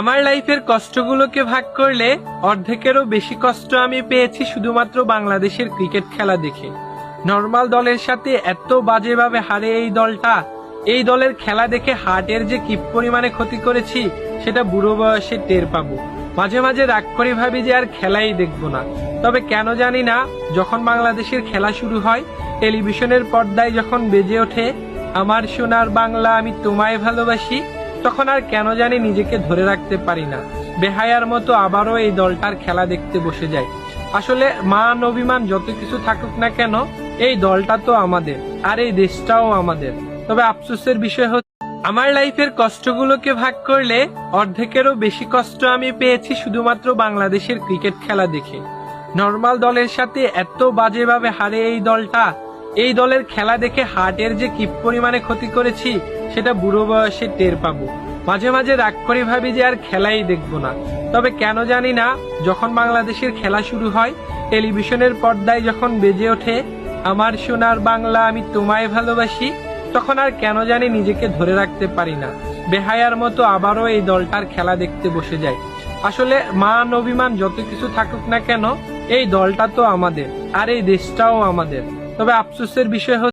আমার লাইফের কষ্টগুলোকে ভাগ করলে অর্ধেকেরও বেশি কষ্ট আমি পেয়েছি শুধুমাত্র বাংলাদেশের ক্রিকেট খেলা দেখে। নর্মাল দলের সাথে এত বাজেভাবে হারে এই দলটা, এই দলের খেলা দেখে হার্টের যে কি পরিমাণে ক্ষতি করেছি, সেটা বুড়ো বয়সে টের পাবো। মাঝে মাঝে রাগ করে ভাবি যে আর খেলাই দেখব না। তবে কেন জানি না, যখন বাংলাদেশের খেলা শুরু হয়, টেলিভিশনের পর্দায় যখন বেজে ওঠে, আমার সোনার বাংলা আমি তোমায় ভালোবাসি তখন আর কেন জানি নিজেকে ধরে রাখতে পারি না। বেহায়ার মতো আবারও এই দলটার খেলা দেখতে বসে যাই আসলে মান, অভিমান যত কিছু থাকুক না কেন, এই দলটা তো আমাদের, আর এই দেশটাও আমাদের। তবে আফসোসের বিষয় হচ্ছে, আমার লাইফের কষ্টগুলোকে ভাগ করলে অর্ধেকেরও বেশি কষ্ট আমি পেয়েছি শুধুমাত্র বাংলাদেশের ক্রিকেট খেলা দেখে। নর্মাল দলের সাথে এত বাজেভাবে হারে এই দলটা, এই দলের খেলা দেখে হার্টের যে কি পরিমাণে ক্ষতি করেছি সেটা বুড়ো বয়সে টের পাবো। মাঝে মাঝে রাগ করে ভাবি যে আর খেলাই দেখব না। তবে কেন জানি না, যখন বাংলাদেশের খেলা শুরু হয়, টেলিভিশনের পর্দায় যখন বেজে ওঠে, আমার সোনার বাংলা আমি তোমায় ভালোবাসি তখন আর কেন জানি নিজেকে ধরে রাখতে পারি না। বেহায়ার মতো আবারও এই দলটার খেলা দেখতে বসে যাই আসলে মান, অভিমান যত কিছু থাকুক না কেন, এই দলটা তো আমাদের, আর এই দেশটাও আমাদের। তবে আফসোসের বিষয়